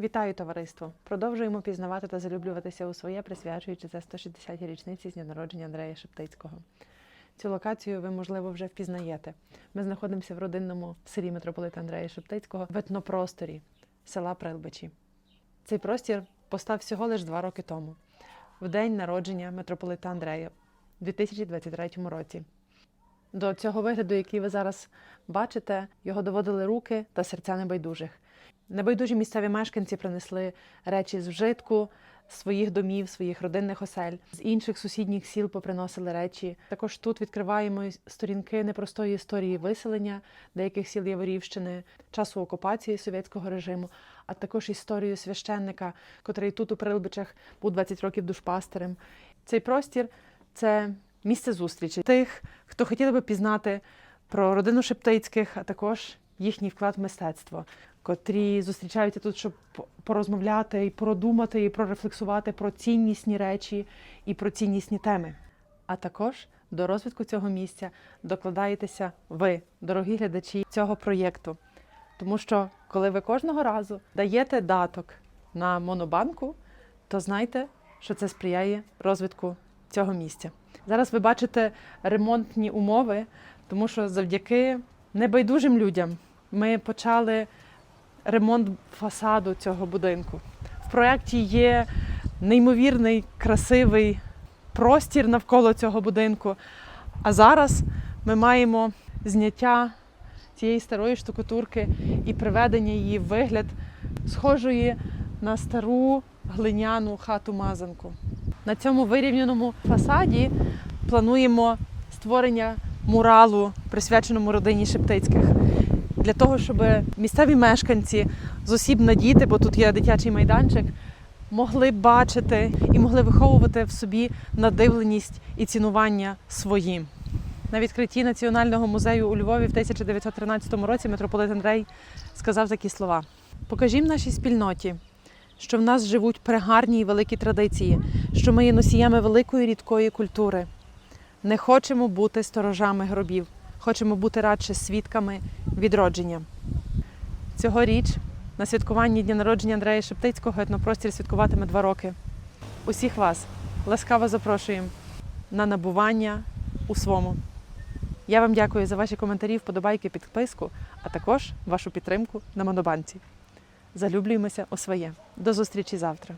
Вітаю товариство! Продовжуємо пізнавати та залюблюватися у своє, присвячуючи це 160-й річниці з дня народження Андрея Шептицького. Цю локацію ви, можливо, вже впізнаєте. Ми знаходимося в родинному селі митрополита Андрея Шептицького в етнопросторі села Прилбичі. Цей простір постав всього лише два роки тому, в день народження митрополита Андрея у 2023 році. До цього вигляду, який ви зараз бачите, його доводили руки та серця небайдужих. Небайдужі місцеві мешканці принесли речі з вжитку, своїх домів, своїх родинних осель. З інших сусідніх сіл поприносили речі. Також тут відкриваємо сторінки непростої історії виселення деяких сіл Яворівщини, часу окупації совєтського режиму, а також історію священника, котрий тут у Прилбичах був 20 років душпастерем. Цей простір це місце зустрічі тих, хто хотіли би пізнати про родину Шептицьких, а також їхній вклад в мистецтво, котрі зустрічаються тут, щоб по- порозмовляти і продумати, і прорефлексувати про ціннісні речі і про ціннісні теми. А також до розвитку цього місця докладаєтеся ви, дорогі глядачі цього проєкту. Тому що коли ви кожного разу даєте даток на монобанку, то знайте, що це сприяє розвитку цього місця. Зараз ви бачите ремонтні умови, тому що завдяки небайдужим людям ми почали ремонт фасаду цього будинку. В проєкті є неймовірний, красивий простір навколо цього будинку. А зараз ми маємо зняття цієї старої штукатурки і приведення її в вигляд схожої на стару глиняну хату мазанку. На цьому вирівняному фасаді плануємо створення муралу, присвяченому родині Шептицьких, для того, щоб місцеві мешканці з осіб на діти, бо тут є дитячий майданчик, могли бачити і могли виховувати в собі надивленість і цінування своїм. На відкритті Національного музею у Львові в 1913 році митрополит Андрей сказав такі слова: Покажімо нашій спільноті, що в нас живуть прегарні і великі традиції, що ми є носіями великої рідкої культури. Не хочемо бути сторожами гробів, хочемо бути радше свідками відродження. Цьогоріч на святкуванні дня народження Андрея Шептицького етнопростір святкуватиме два роки. Усіх вас ласкаво запрошуємо на набування у свому. Я вам дякую за ваші коментарі, вподобайки, підписку, а також вашу підтримку на Монобанці. Залюблюємося у своє. До зустрічі завтра.